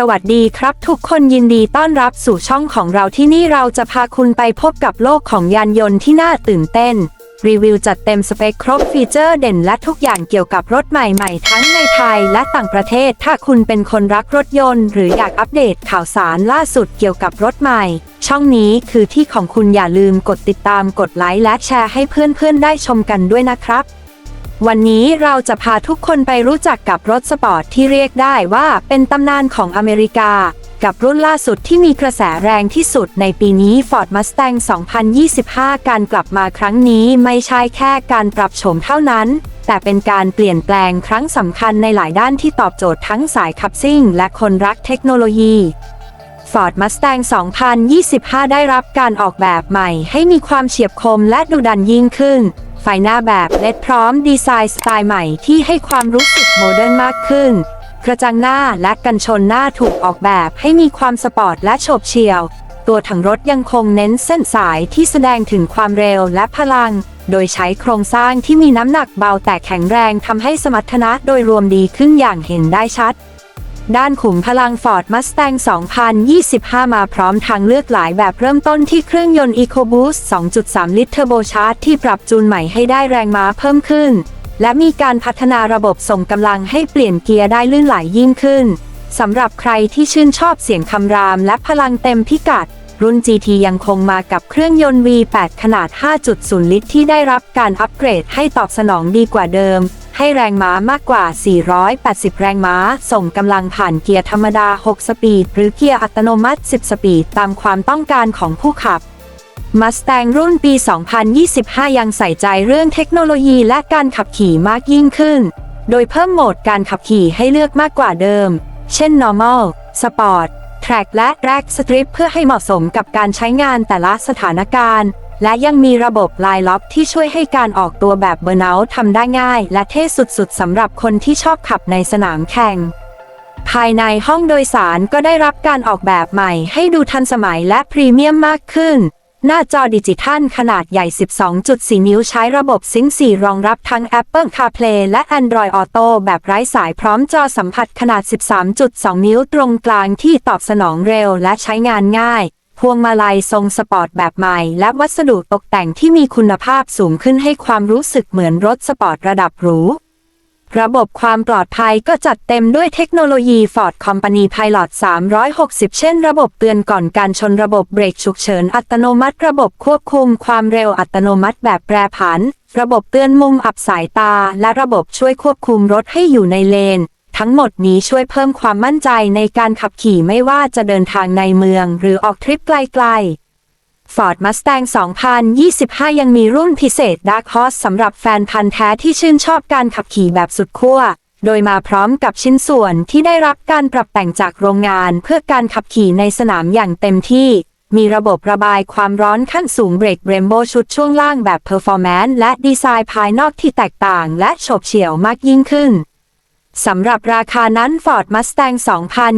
สวัสดีครับทุกคนยินดีต้อนรับสู่ช่องของเราที่นี่เราจะพาคุณไปพบกับโลกของยานยนต์ที่น่าตื่นเต้น รีวิวจัดเต็มสเปคครบฟีเจอร์เด่นและทุกอย่างเกี่ยวกับรถใหม่ๆ ทั้งในไทยและต่างประเทศ ถ้าคุณเป็นคนรักรถยนต์ หรืออยากอัปเดตข่าวสารล่าสุดเกี่ยวกับรถใหม่ ช่องนี้คือที่ของคุณอย่าลืมกดติดตามกดไลค์และแชร์ให้เพื่อนๆได้ชมกันด้วยนะครับ วันนี้เราจะพาทุกคนไปรู้จักกับรถสปอร์ตที่เรียกได้ว่าเป็นตำนานของอเมริกา กับรุ่นล่าสุดที่มีกระแสแรงที่สุดในปีนี้ Ford Mustang 2025 การกลับมาครั้งนี้ไม่ใช่แค่การปรับโฉมเท่านั้น แต่เป็นการเปลี่ยนแปลงครั้งสำคัญในหลายด้านที่ตอบโจทย์ทั้งสายขับซิ่ง และคนรักเทคโนโลยี Ford Mustang 2025 ได้รับการออกแบบใหม่ให้มีความเฉียบคมและดุดันยิ่งขึ้น ไฟหน้าแบบเลดพร้อมดีไซน์สไตล์ใหม่ที่ให้ความรู้สึกโมเดิร์นมากขึ้น กระจังหน้าและกันชนหน้าถูกออกแบบให้มีความสปอร์ตและโฉบเฉี่ยว ตัวถังรถยังคงเน้นเส้นสายที่แสดงถึงความเร็วและพลัง โดยใช้โครงสร้างที่มีน้ำหนักเบาแต่แข็งแรงทำให้สมรรถนะโดยรวมดีขึ้นอย่างเห็นได้ชัด ด้านขุมพลัง Ford Mustang 2025 มาพร้อมทางเลือกหลายแบบเริ่มต้นที่เครื่องยนต์ EcoBoost 2.3 ลิตรเทอร์โบชาร์จที่ปรับจูนใหม่ให้ได้แรงม้าเพิ่มขึ้น และมีการพัฒนาระบบส่งกำลังให้เปลี่ยนเกียร์ได้ลื่นไหลยิ่งขึ้น สำหรับใครที่ชื่นชอบเสียงคำรามและพลังเต็มพิกัด รุ่น GT ยังคงมากับเครื่องยนต์ V8 ขนาด 5.0 ลิตร ที่ได้รับการอัปเกรดให้ตอบสนองดีกว่าเดิม ให้แรงม้ามากกว่า 480 แรงม้า ส่งกำลังผ่านเกียร์ธรรมดา 6 สปีด หรือเกียร์อัตโนมัติ 10 สปีด ตามความต้องการของผู้ขับ Mustang รุ่นปี 2025 ยังใส่ใจเรื่องเทคโนโลยีและการขับขี่มากยิ่งขึ้น โดยเพิ่มโหมดการขับขี่ให้เลือกมากกว่าเดิม เช่น normal sport แคร็กและแร็กสตริปเพื่อให้เหมาะสมกับการใช้งานแต่ละสถานการณ์ และยังมีระบบลายล็อกที่ช่วยให้การออกตัวแบบเบอร์เนาทำได้ง่าย และเท่สุดๆสำหรับคนที่ชอบขับในสนามแข่ง ภายในห้องโดยสารก็ได้รับการออกแบบใหม่ให้ดูทันสมัยและพรีเมียมมากขึ้น หน้าจอดิจิทัลขนาดใหญ่ 12.4 นิ้วใช้ระบบซิงค์4รองรับทั้ง Apple CarPlay และ Android Auto แบบไร้สายพร้อมจอสัมผัสขนาด 13.2 นิ้วตรงกลางที่ตอบสนองเร็วและใช้งานง่าย พวงมาลัยทรงสปอร์ตแบบใหม่ และวัสดุตกแต่งที่มีคุณภาพสูงขึ้นให้ความรู้สึกเหมือนรถสปอร์ตระดับหรู ระบบความปลอดภัยก็จัดเต็มด้วยเทคโนโลยี Ford Company Pilot 360 เช่นระบบเตือนก่อนการชนระบบเบรกฉุกเฉินอัตโนมัติ ระบบควบคุมความเร็วอัตโนมัติแบบแปรผัน ระบบเตือนมุมอับสายตา และระบบช่วยควบคุมรถให้อยู่ในเลน ทั้งหมดนี้ช่วยเพิ่มความมั่นใจในการขับขี่ไม่ว่าจะเดินทางในเมือง หรือออกทริปไกลๆ Ford Mustang 2025 ยังมีรุ่นพิเศษ Dark Horse สำหรับแฟนพันธ์แท้ที่ชื่นชอบการขับขี่แบบสุดขั้ว โดยมาพร้อมกับชิ้นส่วนที่ได้รับการปรับแต่งจากโรงงานเพื่อการขับขี่ในสนามอย่างเต็มที่ มีระบบระบายความร้อนขั้นสูงเบรกเรมโบชุดช่วงล่างแบบ Performance และดีไซน์ภายนอกที่แตกต่างและโฉบเฉี่ยวมากยิ่งขึ้น สำหรับราคานั้น Ford Mustang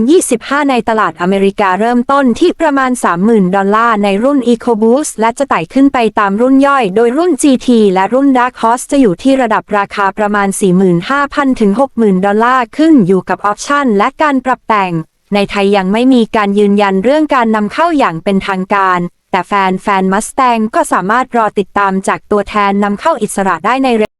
2025 ในตลาดอเมริกาเริ่มต้นที่ประมาณ 30,000 ดอลลาร์ในรุ่น EcoBoost และจะไต่ขึ้นไปตามรุ่นย่อย โดยรุ่น GT และรุ่น Dark Horse จะอยู่ที่ระดับราคาประมาณ 45,000 ถึง 60,000 ดอลลาร์ขึ้นอยู่กับออปชันและการปรับแต่ง ในไทยยังไม่มีการยืนยันเรื่องการนำเข้าอย่างเป็นทางการ แต่แฟนแฟน Mustang ก็สามารถรอติดตามจากตัวแทนนำเข้าอิสระได้ในเร็